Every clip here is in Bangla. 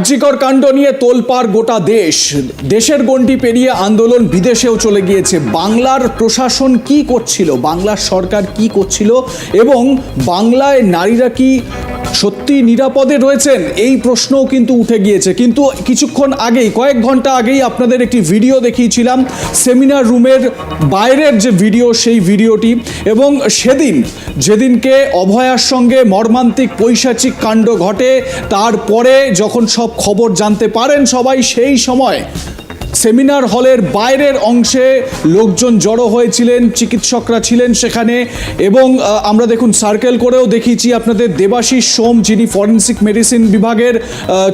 আর্যিকর কাণ্ড নিয়ে তোলপাড় গোটা দেশ। দেশের গণ্ডি পেরিয়ে আন্দোলন বিদেশেও চলে গিয়েছে। বাংলার প্রশাসন কি করছিল? বাংলার সরকার কি করছিল? এবং বাংলায় নারীরা কি সত্যি নিরাপদে রয়েছেন? এই প্রশ্নও কিন্তু উঠে গিয়েছে। কিন্তু কিছুক্ষণ আগেই, কয়েক ঘণ্টা আগেই আপনাদের একটি ভিডিও দেখিয়েছিলাম, সেমিনার রুমের বাইরের যে ভিডিও, সেই ভিডিওটি। এবং সেদিন, যেদিনকে অভয়ার সঙ্গে মর্মান্তিক পৈশাচিক কাণ্ড ঘটে, তারপরে যখন সব খবর জানতে পারেন সবাই, সেই সময় সেমিনার হলের বাইরের অংশে লোকজন জড়ো হয়েছিলেন, চিকিৎসকরা ছিলেন সেখানে এবং আমরা দেখুন সার্কেল করেও দেখিয়েছি আপনাদের দেবাশিস সোম যিনি ফরেন্সিক মেডিসিন বিভাগের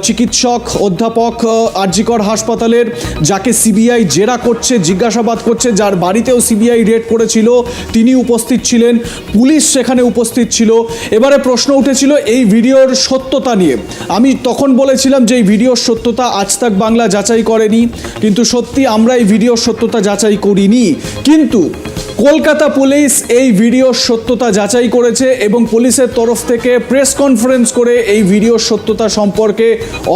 চিকিৎসক, অধ্যাপক আরজিকর হাসপাতালের, যাকে সিবিআই জেরা করছে, জিজ্ঞাসাবাদ করছে, যার বাড়িতেও সিবিআই রেড করেছিল, তিনি উপস্থিত ছিলেন, পুলিশ সেখানে উপস্থিত ছিল। এবারে প্রশ্ন উঠেছিল এই ভিডিওর সত্যতা নিয়ে। আমি তখন বলেছিলাম যে এই ভিডিওর সত্যতা আজ তাক বাংলা যাচাই করেনি। কিন্তু সত্যি আমরা এই ভিডিওর সত্যতা যাচাই করিনি। কিন্তু কলকাতা পুলিশ এই ভিডিওর সত্যতা যাচাই করেছে এবং পুলিশের তরফ থেকে প্রেস কনফারেন্স করে এই ভিডিওর সত্যতা সম্পর্কে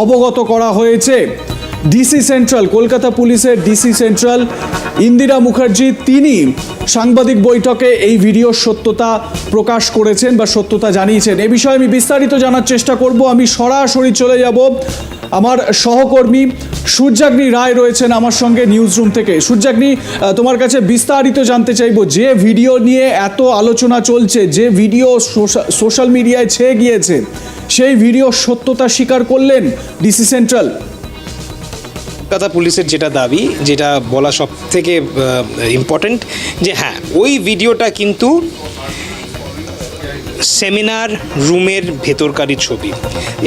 অবগত করা হয়েছে। ডিসি সেন্ট্রাল কলকাতা পুলিশের ডিসি সেন্ট্রাল ইন্দিরা মুখার্জি, তিনি সাংবাদিক বৈঠকে এই ভিডিওর সত্যতা প্রকাশ করেছেন বা সত্যতা জানিয়েছেন। এ বিষয়ে আমি বিস্তারিত জানার চেষ্টা করব। আমি সরাসরি চলে যাব। আমার সহকর্মী সূর্যাগ্নি রায় রয়েছেন আমার সঙ্গে নিউজ রুম থেকে। সূর্যাগ্নি তোমার কাছে বিস্তারিত জানতে চাইব, যে ভিডিও নিয়ে এত আলোচনা চলছে, যে ভিডিও সোশ্যাল মিডিয়ায় ছেয়ে গিয়েছে, সেই ভিডিওর সত্যতা স্বীকার করলেন ডিসি সেন্ট্রাল কলকাতা পুলিশের যেটা দাবি, যেটা বলা সব থেকে ইম্পর্ট্যান্ট যে হ্যাঁ ওই ভিডিওটা কিন্তু সেমিনার রুমের ভেতরকারই ছবি।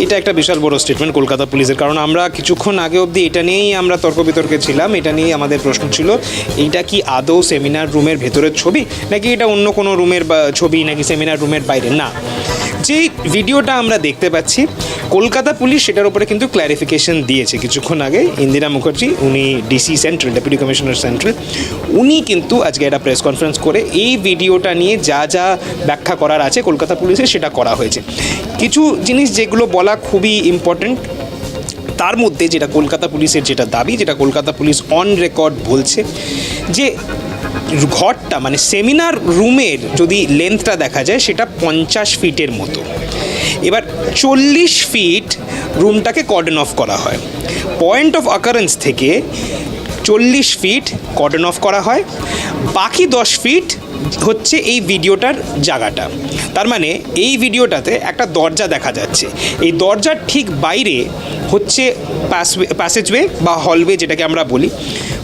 এটা একটা বিশাল বড় স্টেটমেন্ট কলকাতা পুলিশের, কারণ আমরা কিছুক্ষণ আগে অবধি এটা নিয়েই আমরা তর্ক বিতর্কে ছিলাম, এটা নিয়েই আমাদের প্রশ্ন ছিল এটা কি আদৌ সেমিনার রুমের ভেতরের ছবি? নাকি এটা অন্য কোনো রুমের ছবি, নাকি সেমিনার রুমের বাইরে? না। যে ভিডিওটা আমরা দেখতে পাচ্ছি, কলকাতা পুলিশ সেটার উপরে কিন্তু ক্ল্যারিফিকেশন দিয়েছে কিছুক্ষণ আগে। ইন্দিরা মুখার্জি, উনি DC central deputy commissioner central উনি কিন্তু আজকে একটা প্রেস কনফারেন্স করে এই ভিডিওটা নিয়ে যা যা ব্যাখ্যা করার আছে কলকাতা পুলিশের সেটা করা হয়েছে। কিছু জিনিস যেগুলো বলা খুবই ইম্পর্ট্যান্ট তার মধ্যে যেটা কলকাতা পুলিশের যেটা দাবি, যেটা কলকাতা পুলিশ অন রেকর্ড বলছে, যে ঘরটা মানে সেমিনার রুমের যদি লেন্থটা দেখা যায়, সেটা পঞ্চাশ ফিটের মতো। এবার চল্লিশ ফিট রুমটাকে কর্ডন অফ করা হয়। পয়েন্ট অফ অকারেন্স থেকে চল্লিশ ফিট কর্ডন অফ করা হয়। বাকি দশ ফিট হচ্ছে এই ভিডিওটার জায়গাটা। তার মানে এই ভিডিওটাতে একটা দরজা দেখা যাচ্ছে। এই দরজার ঠিক বাইরে হচ্ছে প্যাসেজওয়ে বা হলওয়ে যেটাকে আমরা বলি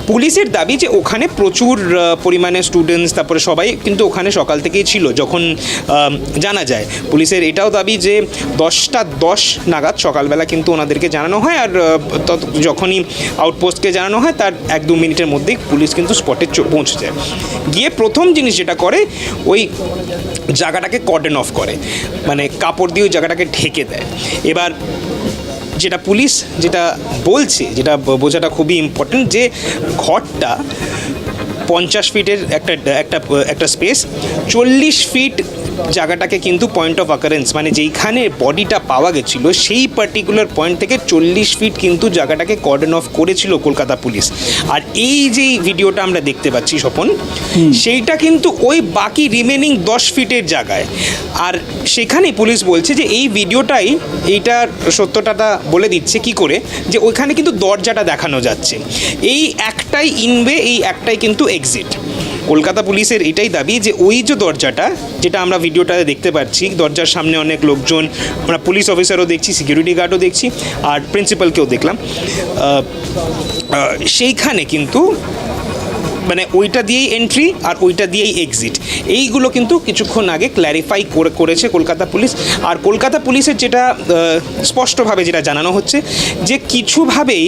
পুলিশের দাবি যে ওখানে প্রচুর পরিমাণে স্টুডেন্টস তারপরে সবাই কিন্তু ওখানে সকাল থেকেই ছিল, যখন জানা যায়। পুলিশের এটাও দাবি যে দশটা দশ নাগাদ সকালবেলা কিন্তু ওনাদেরকে জানানো হয় আর যখনই আউটপোস্টকে জানানো হয় তার এক দু মিনিটের মধ্যেই পুলিশ কিন্তু স্পটে পৌঁছে যায়। গিয়ে প্রথম জিনিস যেটা করে, ওই জায়গাটাকে কর্ডেন অফ করে মানে কাপড় দিয়ে ওই জায়গাটাকে ঢেকে দেয়। এবার যেটা পুলিশ যেটা বলছে যেটা বোঝাটা খুবই ইম্পর্টেন্ট যে ঘরটা পঞ্চাশ ফিটের একটা একটা একটা স্পেস চল্লিশ ফিট জায়গাটাকে কিন্তু পয়েন্ট অফ অকারেন্স মানে যেইখানে বডিটা পাওয়া গেছিল সেই পার্টিকুলার পয়েন্ট থেকে চল্লিশ ফিট কিন্তু জায়গাটাকে কর্ডন অফ করেছিল কলকাতা পুলিশ। আর এই যে ভিডিওটা আমরা দেখতে পাচ্ছি স্বপন সেইটা কিন্তু ওই বাকি রিমেনিং দশ ফিটের জায়গায়। আর সেখানেই পুলিশ বলছে যে এই ভিডিওটাই এইটার সত্যটাটা বলে দিচ্ছে কি করে যে ওইখানে কিন্তু দরজাটা দেখানো যাচ্ছে। এই একটাই ইনবে এই একটাই কিন্তু এক্সিট কলকাতা পুলিশের এটাই দাবি যে ওই যে দরজাটা, যেটা আমরা ভিডিওটাতে দেখতে পাচ্ছি, দরজার সামনে অনেক লোকজন, আমরা পুলিশ অফিসারও দেখছি সিকিউরিটি গার্ডও দেখছি, আর প্রিন্সিপালকেও দেখলাম। সেইখানে কিন্তু মানে ওইটা দিয়েই এন্ট্রি আর ওইটা দিয়েই এক্সিট এইগুলো কিন্তু কিছুক্ষণ আগে ক্ল্যারিফাই করে করেছে কলকাতা পুলিশ। আর কলকাতা পুলিশের যেটা স্পষ্টভাবে যেটা জানানো হচ্ছে যে কিছুভাবেই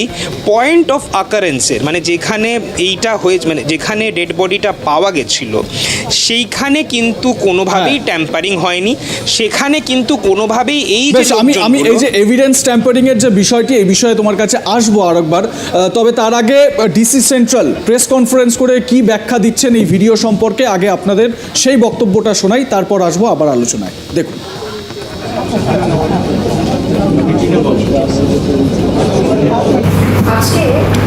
পয়েন্ট অফ আকারেন্সের মানে যেখানে এইটা হয়েছে মানে যেখানে ডেড বডিটা পাওয়া গেছিল সেইখানে কিন্তু কোনোভাবেই ট্যাম্পারিং হয়নি। সেখানে কিন্তু কোনোভাবেই এই যে আমি আমি এই যে এভিডেন্স ট্যাম্পারিং এর যে বিষয়টি এই বিষয়ে তোমার কাছে আসব আরেকবার। তবে তার আগে ডিসি সেন্ট্রাল প্রেস কনফারেন্স করে করে কি ব্যাখ্যা দিচ্ছেন এই ভিডিও সম্পর্কে? আগে আপনাদের সেই বক্তব্যটা শোনাই, তারপর আসব আবার আলোচনায়। দেখুন। আজকে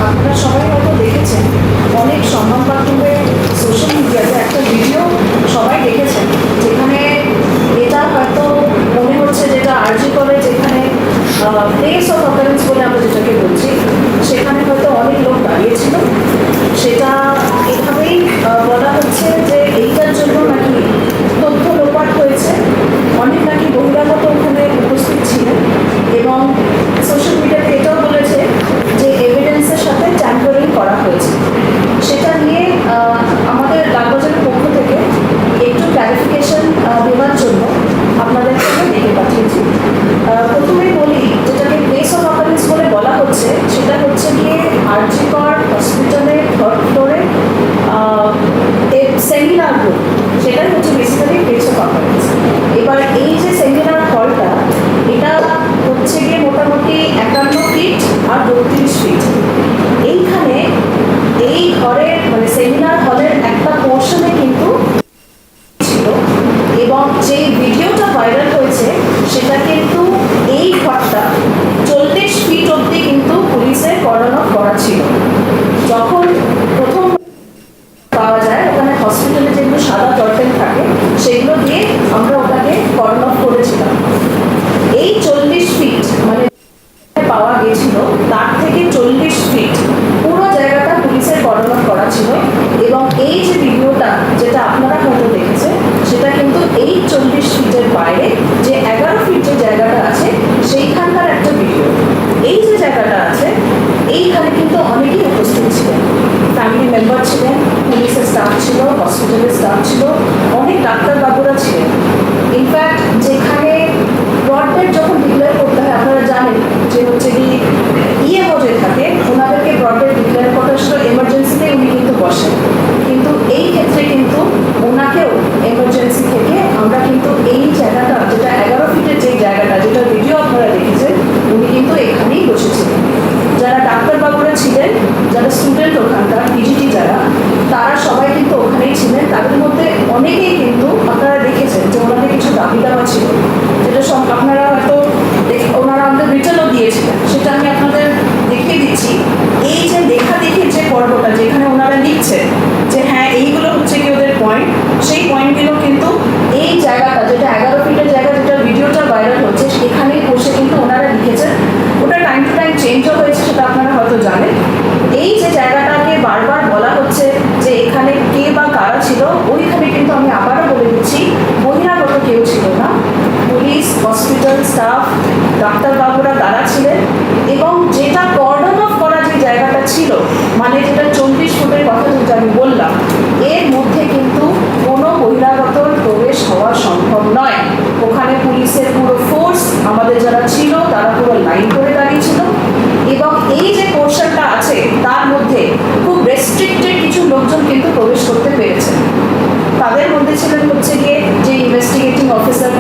আপনারা সবাই হয়তো দেখেছেন, অনেক সংবাদ মাধ্যমে সোশ্যাল মিডিয়াতে একটা ভিডিও সবাই দেখেছেন, যেখানে এটা হয়তো মনে হচ্ছে যেটা আর্জি করে যেখানে প্লেস অফ অফারেন্স বলে আমরা যেটাকে বলছি সেখানে হয়তো অনেক লোক দাঁড়িয়েছিল। সেটা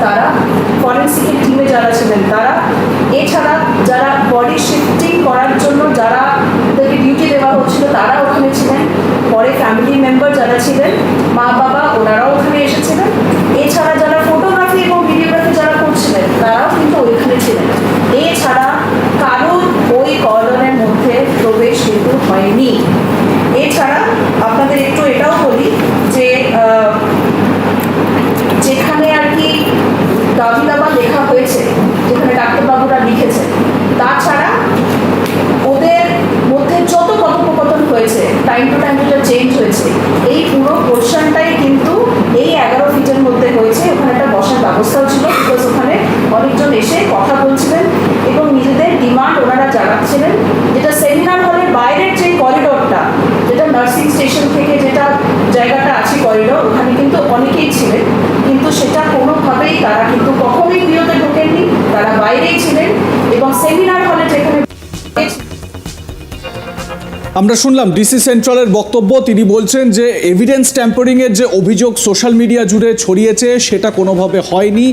তারা ফরেন্সিকের টিমে যারা ছিলেন তারা। এছাড়া যারা বডি শিফটিং করার জন্য যারা তাদেরকে ডিউটি দেওয়া হচ্ছিল, তারা ওখানে ছিলেন। পরে ফ্যামিলি মেম্বার যারা ছিলেন, মা, বাবা, ওনারাও ওখানে এসেছিলেন। এছাড়া যারা ফটোগ্রাফি এবং ভিডিওগ্রাফি যারা করছিলেন, তারাও কিন্তু ওইখানে ছিলেন। এছাড়া কারোর ওই কলনের মধ্যে প্রবেশ কিন্তু হয়নি। টাইম টু টাইম এটা চেঞ্জ হয়েছে। এই পুরো পোর্শনটাই কিন্তু এই এগারো ফিটের মধ্যে হয়েছে। ওখানে একটা বসার ব্যবস্থাও ছিল বিকজ ওখানে অনেকজন এসে কথা বলছিলেন এবং নিজেদের ডিমান্ড ওনারা জানাচ্ছিলেন। যেটা সেমিনার হলের বাইরের যে করিডোরটা, যেটা নার্সিং স্টেশন থেকে যেটা জায়গাটা আছে করিডোর, ওখানে কিন্তু অনেকেই ছিলেন। শুনলাম ডিসি সেন্ট্রালের বক্তব্য। তিনি বলছেন যে এভিডেন্স ট্যাম্পারিংয়ের যে অভিযোগ সোশ্যাল মিডিয়া জুড়ে ছড়িয়েছে, সেটা কোনোভাবে হয়নি।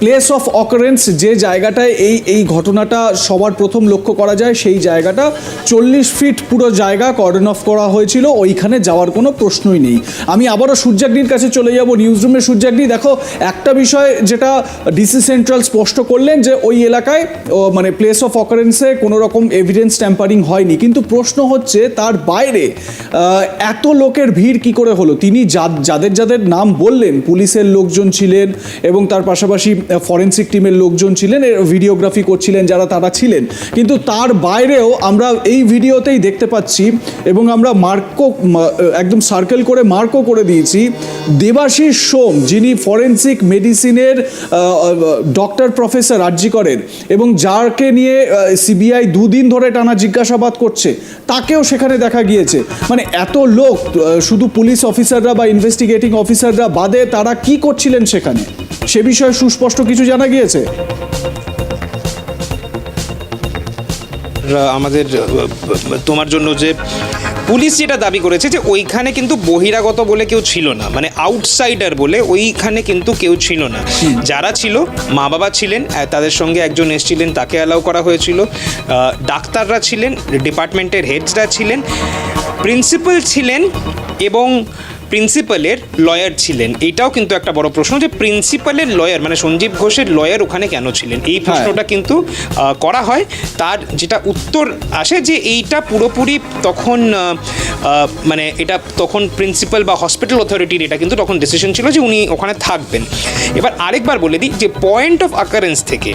প্লেস অফ অকারেন্স যে জায়গাটায় এই এই ঘটনাটা সবার প্রথম লক্ষ্য করা যায়, সেই জায়গাটা চল্লিশ ফিট পুরো জায়গা কর্ডন অফ করা হয়েছিল, ওইখানে যাওয়ার কোনো প্রশ্নই নেই। আমি আবারও সূর্যাগ্নির কাছে চলে যাব নিউজ রুমে সূর্যাগ্নি। দেখো, একটা বিষয় যেটা ডিসি সেন্ট্রাল স্পষ্ট করলেন যে, ওই এলাকায় মানে প্লেস অফ অকারেন্সে কোনো রকম এভিডেন্স ট্যাম্পারিং হয়নি। কিন্তু প্রশ্ন হচ্ছে, তার বাইরে এত লোকের ভিড় কি করে হলো? তিনি যাদের যাদের নাম বললেন, পুলিশের লোকজন ছিলেন এবং তার পাশাপাশি ফরেন্সিক টিমের লোকজন ছিলেন ভিডিওগ্রাফি করছিলেন যারা তারা ছিলেন। কিন্তু তার বাইরেও আমরা এই ভিডিওতেই দেখতে পাচ্ছি এবং আমরা মার্কও একদম সার্কেল করে মার্কও করে দিয়েছি, দেবাশিস সোম, যিনি ফরেন্সিক মেডিসিনের ডক্টর প্রফেসর আর্জি করেন এবং যাকে নিয়ে সিবিআই দুদিন ধরে টানা জিজ্ঞাসাবাদ করছে। তাকেও সেখানে দেখা গিয়েছে। মানে এত লোক শুধু পুলিশ অফিসাররা বা ইনভেস্টিগেটিং অফিসাররা বাদে তারা কি করছিলেন সেখানে? সে বিষয়ে সুস্পষ্ট কিছু জানা গিয়েছে? আমাদের তোমার জন্য যে পুলিশ যেটা দাবি করেছে যে ওইখানে কিন্তু বহিরাগত বলে কেউ ছিল না মানে আউটসাইডার বলে ওইখানে কিন্তু কেউ ছিল না। যারা ছিল মা বাবা ছিলেন তাদের সঙ্গে একজন এসেছিলেন তাকে অ্যালাউ করা হয়েছিল। ডাক্তাররা ছিলেন ডিপার্টমেন্টের হেডসরা ছিলেন প্রিন্সিপাল ছিলেন এবং প্রিন্সিপালের লয়ার ছিলেন। এটাও কিন্তু একটা বড় প্রশ্ন যে প্রিন্সিপালের লয়ার মানে সঞ্জীব ঘোষের লয়ার ওখানে কেন ছিলেন? এই প্রশ্নটা কিন্তু করা হয়। তার যেটা উত্তর আসে যে এইটা পুরোপুরি তখন মানে এটা তখন প্রিন্সিপাল বা হসপিটাল অথরিটির এটা কিন্তু তখন ডিসিশন ছিল যে উনি ওখানে থাকবেন। এবার আরেকবার বলে দিই যে পয়েন্ট অফ আকারেন্স থেকে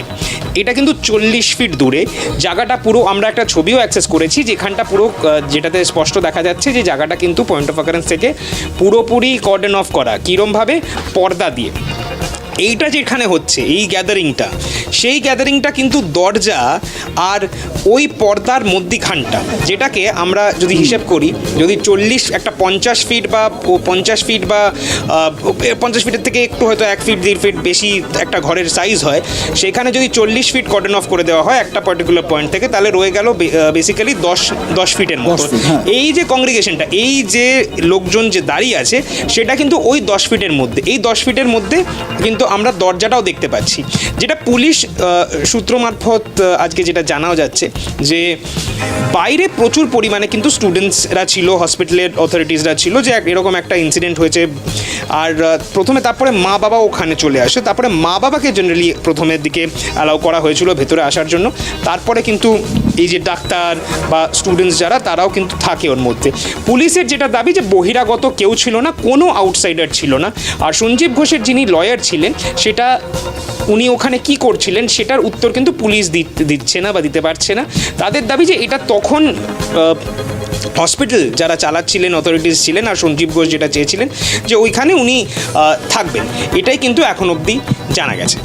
এটা কিন্তু চল্লিশ ফিট দূরে জায়গাটা পুরো আমরা একটা ছবিও অ্যাক্সেস করেছি যেখানটা পুরো যেটাতে স্পষ্ট দেখা যাচ্ছে যে জায়গাটা কিন্তু পয়েন্ট অফ আকারেন্স থেকে পুরোপুরি কর্ডন অফ করা। কীরমভাবে? পর্দা দিয়ে। এইটা যেখানে হচ্ছে এই গ্যাদারিংটা সেই গ্যাদারিংটা কিন্তু দরজা আর ওই পর্দার মধ্যিখানটা যেটাকে আমরা যদি হিসেব করি যদি চল্লিশ একটা পঞ্চাশ ফিট বা পঞ্চাশ ফিট বা পঞ্চাশ ফিটের থেকে একটু হয়তো এক ফিট দেড় ফিট বেশি একটা ঘরের সাইজ হয় সেখানে যদি চল্লিশ ফিট কটন অফ করে দেওয়া হয় একটা পার্টিকুলার পয়েন্ট থেকে তাহলে রয়ে গেল বেসিক্যালি দশ দশ ফিটের মতো হ্যাঁ। এই যে কংগ্রিগেশনটা এই যে লোকজন যে দাঁড়িয়ে আছে সেটা কিন্তু ওই দশ ফিটের মধ্যে এই দশ ফিটের মধ্যে কিন্তু আমরা দরজাটাও দেখতে পাচ্ছি। যেটা পুলিশ সূত্র মারফত আজকে যেটা জানাও যাচ্ছে যে, বাইরে প্রচুর পরিমাণে কিন্তু স্টুডেন্টসরা ছিল, হসপিটালের অথরিটিসরা ছিল যে এরকম একটা ইনসিডেন্ট হয়েছে। আর প্রথমে তারপরে মা বাবা ওখানে চলে আসে। তারপরে মা বাবাকে জেনারেলি প্রথমের দিকে অ্যালাউ করা হয়েছিল ভেতরে আসার জন্য। তারপরে কিন্তু এই যে ডাক্তার বা স্টুডেন্টস যারা, তারাও কিন্তু থাকে ওর মধ্যে। পুলিশের যেটা দাবি যে বহিরাগত কেউ ছিল না, কোনো আউটসাইডার ছিল না। আর সঞ্জীব ঘোষের যিনি লয়ার ছিলেন, সেটা উনি ওখানে কি করছিলেন, সেটার উত্তর কিন্তু পুলিশ দিচ্ছে না বা দিতে পারছে না। তাদের দাবি যে এটা তখন হসপিটাল যারা চালাচ্ছিলেন অথরিটিস ছিলেন, আর সঞ্জীব ঘোষ যেটা চেয়েছিলেন, যে ওইখানে উনি থাকবেন। এটাই কিন্তু এখন অবধি জানা গেছে।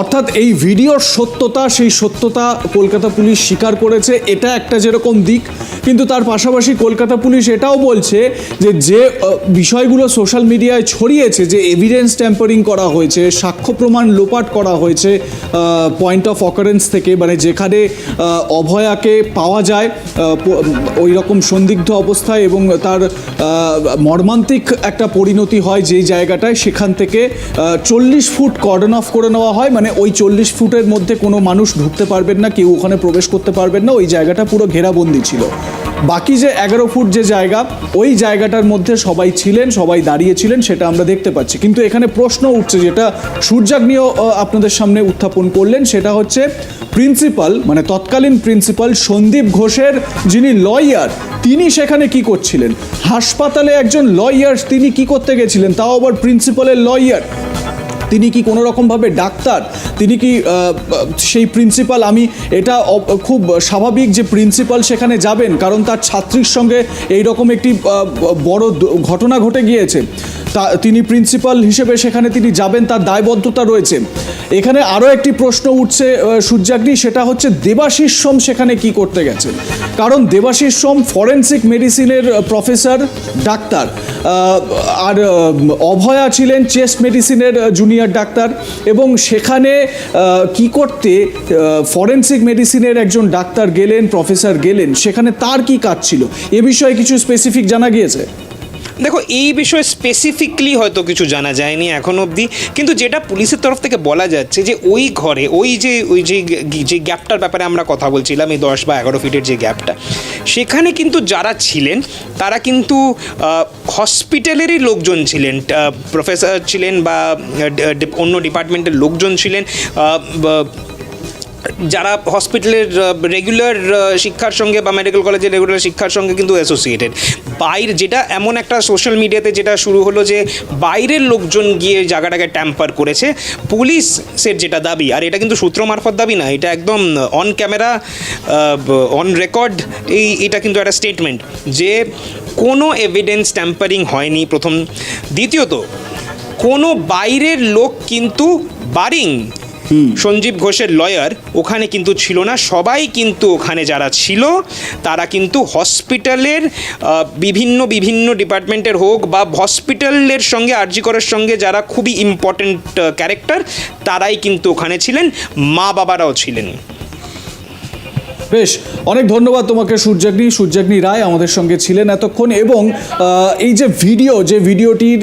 অর্থাৎ এই ভিডিওর সত্যতা, সেই সত্যতা কলকাতা পুলিশ স্বীকার করেছে, এটা একটা যেরকম দিক। কিন্তু তার পাশাপাশি কলকাতা পুলিশ এটাও বলছে যে যে বিষয়গুলো সোশ্যাল মিডিয়ায় ছড়িয়েছে, যে এভিডেন্স ট্যাম্পারিং করা হয়েছে, সাক্ষ্য প্রমাণ লোপাট করা হয়েছে পয়েন্ট অফ অকারেন্স থেকে মানে যেখানে অভয়াকে পাওয়া যায় ওই রকম সন্দিগ্ধ অবস্থায় এবং তার মর্মান্তিক একটা পরিণতি হয় যেই জায়গাটায়, সেখান থেকে চল্লিশ ফুট কর্ডন অফ করে নেওয়া হয়। মানে ওই চল্লিশ ফুটের মধ্যে কোনো মানুষ ঢুকতে পারবেন না, কেউ ওখানে প্রবেশ করতে পারবেন না, ওই জায়গাটা পুরো ঘেরাবন্দি ছিল। বাকি যে এগারো ফুট যে জায়গা, ওই জায়গাটার মধ্যে সবাই ছিলেন, সবাই দাঁড়িয়েছিলেন সেটা আমরা দেখতে পাচ্ছি। কিন্তু এখানে প্রশ্ন উঠছে, যেটা সূর্যাগ্নিও আপনাদের সামনে উত্থাপন করলেন, সেটা হচ্ছে প্রিন্সিপাল মানে তৎকালীন প্রিন্সিপাল সন্দীপ ঘোষের যিনি লয়ার, তিনি সেখানে কি করছিলেন? হাসপাতালে একজন লয়ার, তিনি কি করতে গেছিলেন? তাও আবার প্রিন্সিপালের লয়ার। তিনি কি কোনো রকমভাবে ডাক্তার? তিনি কি সেই প্রিন্সিপাল আমি এটা খুব স্বাভাবিক যে প্রিন্সিপাল সেখানে যাবেন, কারণ তার ছাত্রীর সঙ্গে এই রকম একটি বড় ঘটনা ঘটে গিয়েছে। তা, তিনি প্রিন্সিপাল হিসেবে সেখানে তিনি যাবেন, তার দায়বদ্ধতা রয়েছে। এখানে আরও একটি প্রশ্ন উঠছে সূর্যাগ্নি, সেটা হচ্ছে দেবাশিস সোম সেখানে কি করতে গেছে? কারণ দেবাশিস সোম ফরেন্সিক মেডিসিনের প্রফেসর ডাক্তার। আর অভয়া ছিলেন চেস্ট মেডিসিনের যিনি জুনিয়র ডাক্তার এবং সেখানে কি করতে ফরেন্সিক মেডিসিনের একজন ডাক্তার গেলেন প্রফেসর গেলেন, সেখানে তার কি কাজ ছিল? এ বিষয়ে কিছু স্পেসিফিক জানা গিয়েছে? দেখো, এই বিষয়ে স্পেসিফিকলি হয়তো কিছু জানা যায়নি এখন অবধি, কিন্তু যেটা পুলিশের তরফ থেকে বলা যাচ্ছে যে ওই ঘরে, ওই যে ওই যে যে গ্যাপটার ব্যাপারে আমরা কথা বলছিলাম, এই দশ বা এগারো ফিটের যে গ্যাপটা, সেখানে কিন্তু যারা ছিলেন, তারা কিন্তু হসপিটালেরই লোকজন ছিলেন প্রফেসর ছিলেন বা অন্য ডিপার্টমেন্টের লোকজন ছিলেন যারা হসপিটালের রেগুলার শিক্ষার সঙ্গে বা মেডিকেল কলেজের রেগুলার শিক্ষার সঙ্গে কিন্তু অ্যাসোসিয়েটেড বাইরে যেটা এমন একটা সোশ্যাল মিডিয়াতে যেটা শুরু হলো যে, বাইরের লোকজন গিয়ে জায়গাটাকে ট্যাম্পার করেছে। পুলিশের যেটা দাবি, আর এটা কিন্তু সূত্র মারফত দাবি না, এটা একদম অন ক্যামেরা অন রেকর্ড এই, এটা কিন্তু একটা স্টেটমেন্ট যে, কোনো এভিডেন্স ট্যাম্পারিং হয়নি প্রথম। দ্বিতীয়ত, কোনো বাইরের লোক কিন্তু বারিং সঞ্জীব ঘোষের লয়ার ওখানে কিন্তু ছিল না। সবাই কিন্তু ওখানে যারা ছিল, তারা কিন্তু হসপিটালের বিভিন্ন বিভিন্ন ডিপার্টমেন্টের হোক বা হসপিটালের সঙ্গে আরজিকরের সঙ্গে যারা খুবই ইম্পর্টেন্ট ক্যারেক্টার তারাই কিন্তু ওখানে ছিলেন। মা বাবারাও ছিলেন। বেশ, অনেক ধন্যবাদ তোমাকে সূর্যাগ্নি। সূর্যাগ্নি রায় আমাদের সঙ্গে ছিলেন এতক্ষণ এবং এই যে ভিডিও, যে ভিডিওটির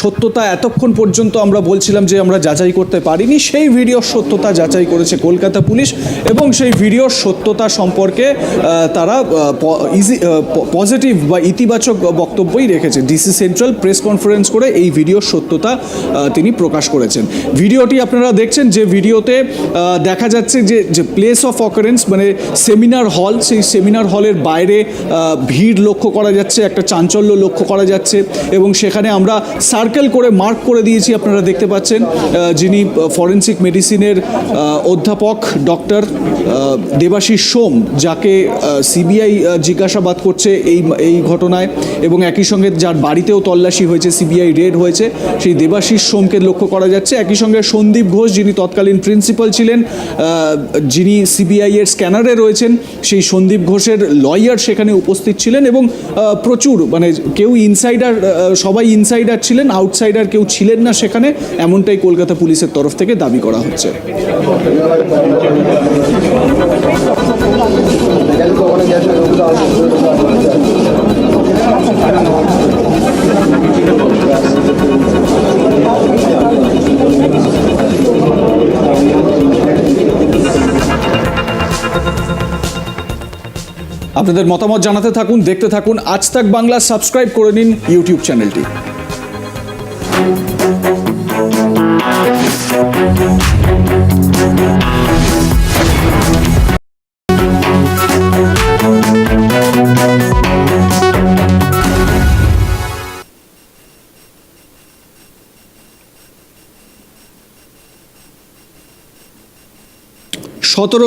সত্যতা এতক্ষণ পর্যন্ত আমরা বলছিলাম যে আমরা যাচাই করতে পারিনি, সেই ভিডিওর সত্যতা যাচাই করেছে কলকাতা পুলিশ এবং সেই ভিডিওর সত্যতা সম্পর্কে তারা ইজি পজিটিভ বা ইতিবাচক বক্তব্যই রেখেছে। ডিসি সেন্ট্রাল প্রেস কনফারেন্স করে এই ভিডিওর সত্যতা তিনি প্রকাশ করেছেন। ভিডিওটি আপনারা দেখছেন যে ভিডিওতে দেখা যাচ্ছে যে যে প্লেস অফ অকারেন্স মানে সেমিনার হল সেই সেমিনার হলের বাইরে ভিড় লক্ষ্য করা যাচ্ছে, একটা চাঞ্চল্য লক্ষ্য করা যাচ্ছে এবং সেখানে আমরা সার্কেল করে মার্ক করে দিয়েছি, আপনারা দেখতে পাচ্ছেন যিনি ফরেন্সিক মেডিসিনের অধ্যাপক ডক্টর দেবাশিস সোম, যাকে সিবিআই জিজ্ঞাসাবাদ করছে এই এই ঘটনায় এবং একই সঙ্গে যার বাড়িতেও তল্লাশি হয়েছে সিবিআই রেড হয়েছে, সেই দেবাশিস সোমকে লক্ষ্য করা যাচ্ছে। একই সঙ্গে সন্দীপ ঘোষ, যিনি তৎকালীন প্রিন্সিপাল ছিলেন যিনি সিবিআই এর স্ক্যানারে রয়েছেন সেই সন্দীপ ঘোষের লয়ার সেখানে উপস্থিত ছিলেন এবং প্রচুর মানে কেউ ইনসাইডার সবাই ইনসাইডার ছিলেন, আউটসাইডার কেউ ছিলেন না সেখানে, এমনটাই কলকাতা পুলিশের তরফ থেকে দাবি করা হচ্ছে। আপনাদের মতামত জানাতে থাকুন, দেখতে থাকুন। আজ তাক বাংলা, সাবস্ক্রাইব করে নিন ইউটিউব চ্যানেলটি। সতেরো